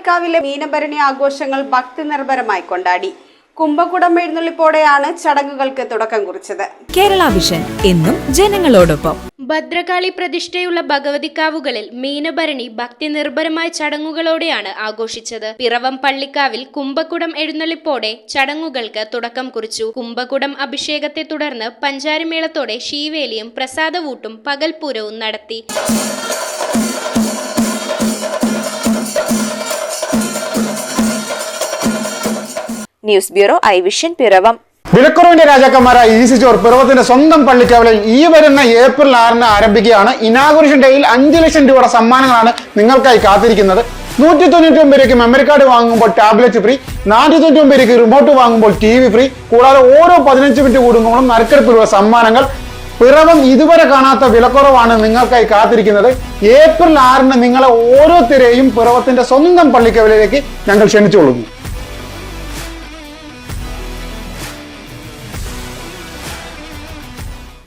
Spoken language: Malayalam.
പള്ളിക്കാവിലെ മീനഭരണി ആഘോഷങ്ങൾ ഭക്തി നിർഭരമായി കൊണ്ടാടി. കുംഭകുടം എഴുന്നള്ളിപ്പോടെയാണ് ചടങ്ങുകൾക്ക് തുടക്കം കുറിച്ചത്. കേരള വിഷൻ എന്നും ജനങ്ങളോടൊപ്പം. ഭദ്രകാളി പ്രതിഷ്ഠയുള്ള ഭഗവതിക്കാവുകളിൽ മീനഭരണി ഭക്തി നിർഭരമായ ചടങ്ങുകളോടെയാണ് ആഘോഷിച്ചത്. പിറവം പള്ളിക്കാവിൽ കുംഭകുടം എഴുന്നള്ളിപ്പോടെ ചടങ്ങുകൾക്ക് തുടക്കം കുറിച്ചു. കുംഭകുടം അഭിഷേകത്തെ തുടർന്ന് പഞ്ചാരിമേളത്തോടെ ശീവേലിയും പ്രസാദവൂട്ടും പകൽപൂരവും നടത്തി. News bureau I vision Piravom. വിലക്കുറവിന്റെ രാജാക്കന്മാരായ ഈസി ജോർ പിറവത്തിന്റെ സ്വന്തം പള്ളിക്കവലയിൽ ഈ വരുന്ന ഏപ്രിൽ ആറിന് ആരംഭിക്കുകയാണ്. ഇനാഗുറേഷൻ ഡേയിൽ അഞ്ച് ലക്ഷം രൂപയുടെ സമ്മാനങ്ങളാണ് നിങ്ങൾക്കായി കാത്തിരിക്കുന്നത്. നൂറ്റി തൊണ്ണൂറ്റി ഒമ്പത് രൂപയ്ക്ക് മെമ്മറി കാർഡ് വാങ്ങുമ്പോൾ ടാബ്ലറ്റ് ഫ്രീ നാനൂറ്റി തൊണ്ണൂറ്റി ഒമ്പത് രൂപയ്ക്ക് റിമോട്ട് വാങ്ങുമ്പോൾ ടി വി ഫ്രീ കൂടാതെ ഓരോ പതിനഞ്ച് മിനിറ്റ് കൂടുമ്പോഴും നറുക്കെടുപ്പിലുള്ള സമ്മാനങ്ങൾ. പിറവം ഇതുവരെ കാണാത്ത വിലക്കുറവാണ് നിങ്ങൾക്കായി കാത്തിരിക്കുന്നത്. ഏപ്രിൽ ആറിന് നിങ്ങളെ ഓരോ ഓരോരുത്തരെയും പിറവത്തിന്റെ സ്വന്തം പള്ളിക്കവലയിലേക്ക് ഞങ്ങൾ ക്ഷണിച്ചുകൊള്ളുന്നു.